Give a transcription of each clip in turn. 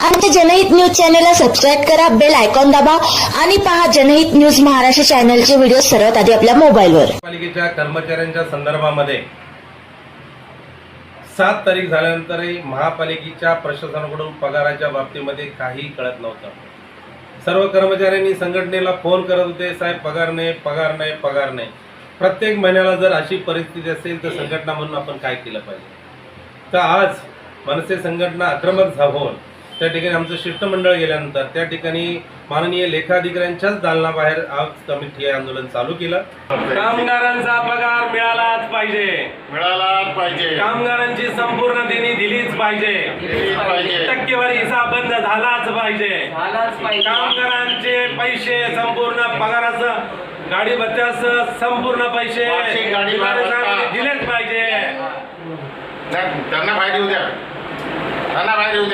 आमच्या जनहित न्यूज चॅनलला सबस्क्राईब करा बेल आयकॉन दाबा आणि पहा जनहित न्यूज महाराष्ट्र चॅनलचे व्हिडिओ सर्वात आधी आपल्या मोबाईलवर. पालिकेच्या कर्मचाऱ्यांच्या संदर्भामध्ये सात तारीख झाल्यानंतरही महापालिकेच्या प्रशासनाकडून पगाराच्या बाबतीमध्ये काही कळत नव्हतं. सर्व कर्मचाऱ्यांनी संघटनेला फोन करत होते साहेब पगार नाही पगार नाही पगार नाही. प्रत्येक महिन्याला जर अशी परिस्थिती असेल तर संघटना म्हणून आपण काय केलं पाहिजे? तर आज मनसे संघटना आक्रमक झावून त्या ठिकाणी आमचं शिष्टमंडळ गेल्यानंतर त्या ठिकाणी माननीय लेखाधिकाऱ्यांच्याच दालनाबाहेर आज कमी ठिय्या आंदोलन चालू केलं. कामगारांचा पगार मिळालाच पाहिजे. मिळालाच पाहिजे. कामगारांची संपूर्ण देणी दिलीच पाहिजे. दिलीच पाहिजे. टक्केवारी हिसाब बंद झालाच पाहिजे. झालाच पाहिजे. कामगारांचे पैसे संपूर्ण पगाराचं गाडी भत्त्याचं संपूर्ण पैसे दिलेच पाहिजे. त्यांना बाहेर येऊ द्या. त्यांना बाहेर येऊ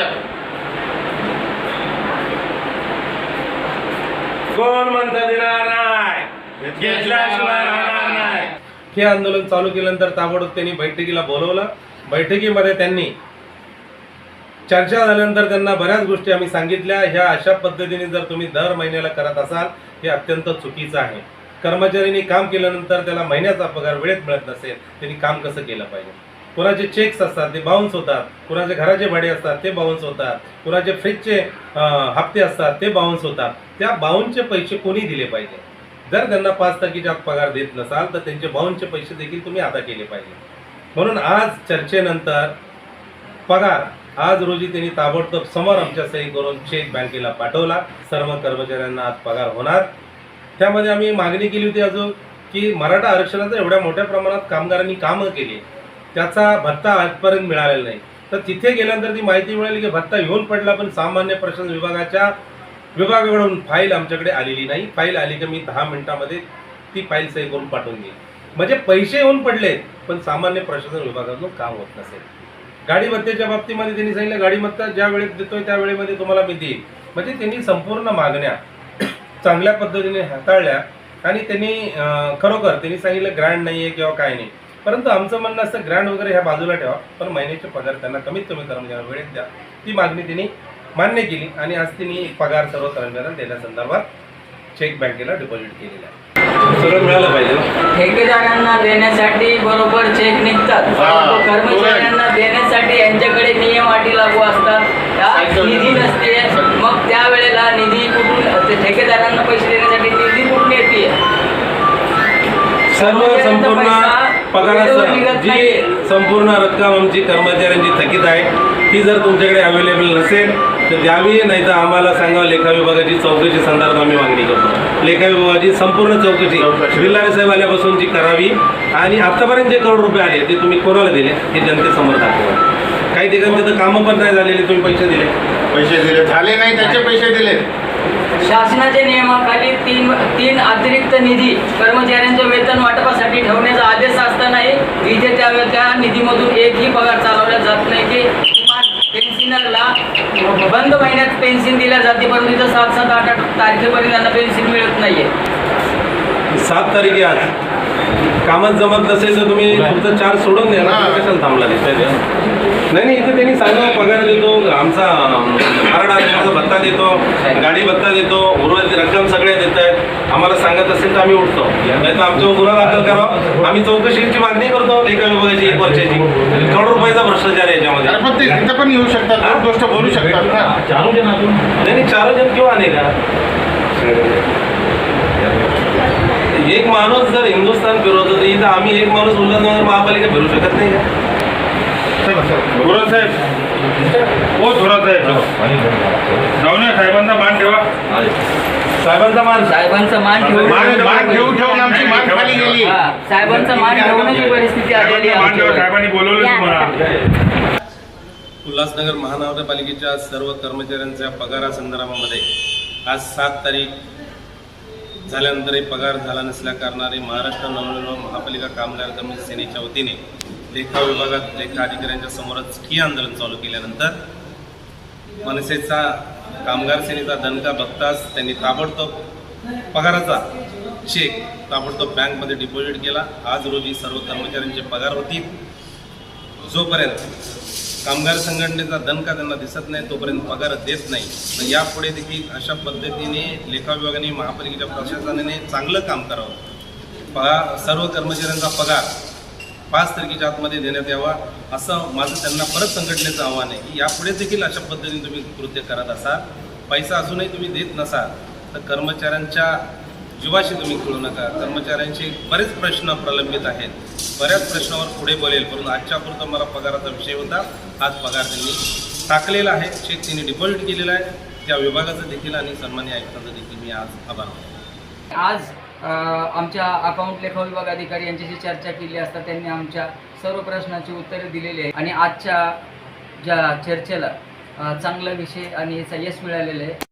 कोण म्हणतं देणार नाही? घेतल्याशिवाय राहणार नाही. हे आंदोलन चालू केल्यानंतर ताबडतोब त्यांनी बैठकीला बोलवलं. बैठकीमध्ये त्यांनी चर्चा झाल्यानंतर त्यांना बऱ्याच गोष्टी आम्ही सांगितल्या. ह्या अशा पद्धतीने जर तुम्ही दर महिन्याला करत असाल हे अत्यंत चुकीचं आहे. कर्मचाऱ्यांनी काम केल्यानंतर त्याला महिन्याचा पगार वेळेत मिळत नसेल त्यांनी काम कसं केलं पाहिजे? कुणाचे चेक्स असतात ते बाउन्स होतात. कुणाचे घराचे भाडे असतात ते बाउन्स होतात. कुणाचे फ्रीजचे हप्ते असतात ते बाउन्स होतात. त्या बाउन्सचे पैसे कोणी दिले पाहिजे? जर त्यांना पाच टक्केच्या पगार देत नसाल तर त्यांचे बाउन्सचे पैसे देखील तुम्ही आता केले पाहिजे. म्हणून आज चर्चेनंतर पगार. आज रोजी त्यांनी ताबडतोब समोर आमच्या सही करून चेक बँकेला पाठवला. सर्व कर्मचाऱ्यांना आज पगार होणार. त्यामध्ये आम्ही मागणी केली होती अजून की मराठा आरक्षणाचं एवढ्या मोठ्या प्रमाणात कामगारांनी कामं केली. त्याचा भत्ता आजपर्यंत मिळालेला नाही. तर तिथे गेल्यानंतर ती माहिती मिळाली की भत्ता येऊन पडला पण सामान्य प्रशासन विभागाच्या विभागाकडून फाईल आमच्याकडे आलेली नाही. फाईल आली की मी दहा मिनिटामध्ये ती फाईल सही करून पाठवून देईल म्हणजे पैसे येऊन पडले पण सामान्य प्रशासन विभागातून काम होत नसेल. गाडी भत्त्याच्या बाबतीमध्ये त्यांनी सांगितलं गाडी भत्ता ज्या वेळेत देतोय त्या वेळेमध्ये तुम्हाला मी देईन. म्हणजे त्यांनी संपूर्ण मागण्या चांगल्या पद्धतीने हाताळल्या आणि त्यांनी खरोखर त्यांनी सांगितलं ग्रँड नाही आहे किंवा काय नाही. परंतु आमचं म्हणणं असतं ग्रँड वगैरे ह्या बाजूला ठेवा पण महिन्याचे पगार त्यांना कमीत कमी कर्मचाऱ्यांना वेळेत द्या. ती मागणी त्यांनी मान्य केली आणि आज त्यांनी पगार सर्व कर्मचाऱ्यांना देण्यासंदर्भात चेक बँकेला डिपॉझिट केलेला आहे. सगळं मिळालं पाहिजे ना? ठेकेदारांना देण्यासाठी बरोबर चेक निघतात परंतु कर्मचाऱ्यांना देण्यासाठी यांच्याकडे नियम अटी लागू असतात. त्या निधी नसते. मग त्यावेळेला निधी कुठून ते ठेकेदारांना पैसे देण्यासाठी निधी कुठून येते? सर्व संपूर्ण पगाराचं जी संपूर्ण रक्कम आमची कर्मचाऱ्यांची थकीत आहे. ती जर तुमच्याकडे अवेलेबल नसेल तर द्यावी नाही तर आम्हाला सांगा लेखा विभागाची चौकशी संदर्भात आम्ही मागणी करतो. लेखा विभागाची संपूर्ण चौकशी. बिल्लारे साहेब आल्यापासून जी करावी. आणि आतापर्यंत जे करोड रुपये आले ते तुम्ही कोणाला दिले? हे जनतेसमोर दाखवा. काही ठिकाणी तिथं कामं पण नाही झालेली तुम्ही पैसे दिले. पैसे दिले. झाले नाही त्याचे पैसे दिले. शासनाच्या नियमाखाली तीन तीन अतिरिक्त निधी कर्मचाऱ्यांच्या वेतन वाटपासाठी ठेवण्याचा आदेश असतानाही इथे त्या त्या निधीमधून एकही पगार चालवला जात नाही की किमान पेन्शनरला बंद महिन्यात पेन्शन दिल्या जाते परंतु इथं सात सात आठ आठ तारखेपर्यंत त्यांना पेन्शन मिळत नाहीये. सात तारीख आहे आज. कामात जमत नसेल तर तुम्ही फक्त चार सोडून द्या. ना कशाला थांबला दिसतंय ते? नाही नाही इथे त्यांनी सांगा पगार देतो. आमचा मराठा आरक्षणाचा भत्ता देतो. गाडी भत्ता देतो. उर्वरित रक्कम सगळे देत आहेत. आम्हाला सांगत असेल तर आम्ही उठतो. नाही तर आमच्यावर गुन्हा दाखल करावा. आम्ही चौकशीची मागणी करतो. एका विभागाची एक वर्षाची. करोड रुपयाचा भ्रष्टाचार आहे याच्यामध्ये. अरे पण ते तिथं पण येऊ शकतात गोष्ट बोलू शकतात ना? नाही नाही चार जण किंवा आले का एक माणूस जर हिंदुस्थान फिरवतो तर इथं आम्ही एक माणूस उल्हासनगर महापालिका फिरू शकत नाही. का थोरात साहेब. हो थोरात साहेब. जाऊन या साहेबांचा मान ठेवा. साहेबांचा मान साहेबांचा मान ठेवून मान मान ठेवून ठेवून आमची मान खाली गेली. हा, साहेबांचा मान ठेवण्याची परिस्थिती आलेली आहे मान ठेवा आमच्यावर. साहेबांनी बोलवलं तुम्हाला. उल्हासनगर महानगरपालिकेच्या सर्व कर्मचाऱ्यांच्या पगारासंदर्भामध्ये आज सात तारीख झाल्यानंतरही पगार झाला नसल्या कारणाने महाराष्ट्र नवनिर्माण महापालिका कामगार कमिटी सेनेच्या वतीने लेखा विभागात लेखा अधिकाऱ्यांच्या समोरच की आंदोलन चालू केल्यानंतर मनसेचा कामगार सेनेचा दणका बघताच त्यांनी ताबडतोब पगाराचा चेक ताबडतोब बँकमध्ये डिपॉझिट केला. आज रोजी सर्व कर्मचाऱ्यांचे पगार होतील. जोपर्यंत कामगार संघटनेचा दणका त्यांना दिसत नाही तोपर्यंत पगार देत नाही. तर यापुढे देखील अशा पद्धतीने लेखा विभागाने महापालिकेच्या प्रशासनाने चांगलं काम करावं. पगार सर्व कर्मचाऱ्यांचा पगार पाच तारखेच्या आतमध्ये देण्यात यावा असं माझं त्यांना परत संघटनेचं आव्हान आहे की यापुढे देखील अशा पद्धतीने तुम्ही कृत्य करत असाल. पैसा असूनही तुम्ही देत नसाल तर कर्मचाऱ्यांच्या जीवाशी तुम्ही खेळू नका. कर्मचाऱ्यांचे बरेच प्रश्न प्रलंबित आहेत. बऱ्याच प्रश्नावर पुढे बोलेल परंतु आजच्यापुरतं मला पगाराचा विषय होता. आज पगार त्यांनी टाकलेला आहे. चेक त्यांनी डिपॉझिट केलेला आहे. त्या विभागाचं देखील आणि सन्मान्य आयुक्तांचं देखील मी आज आभार आज आमच्या अकाउंट लेखा विभाग अधिकारी यांच्याशी चर्चा केली असता त्यांनी आमच्या सर्व प्रश्नाची उत्तरे दिलेली आहे आणि आजच्या ज्या चर्चेला चांगला विषय आणि याचा यश मिळालेलं आहे.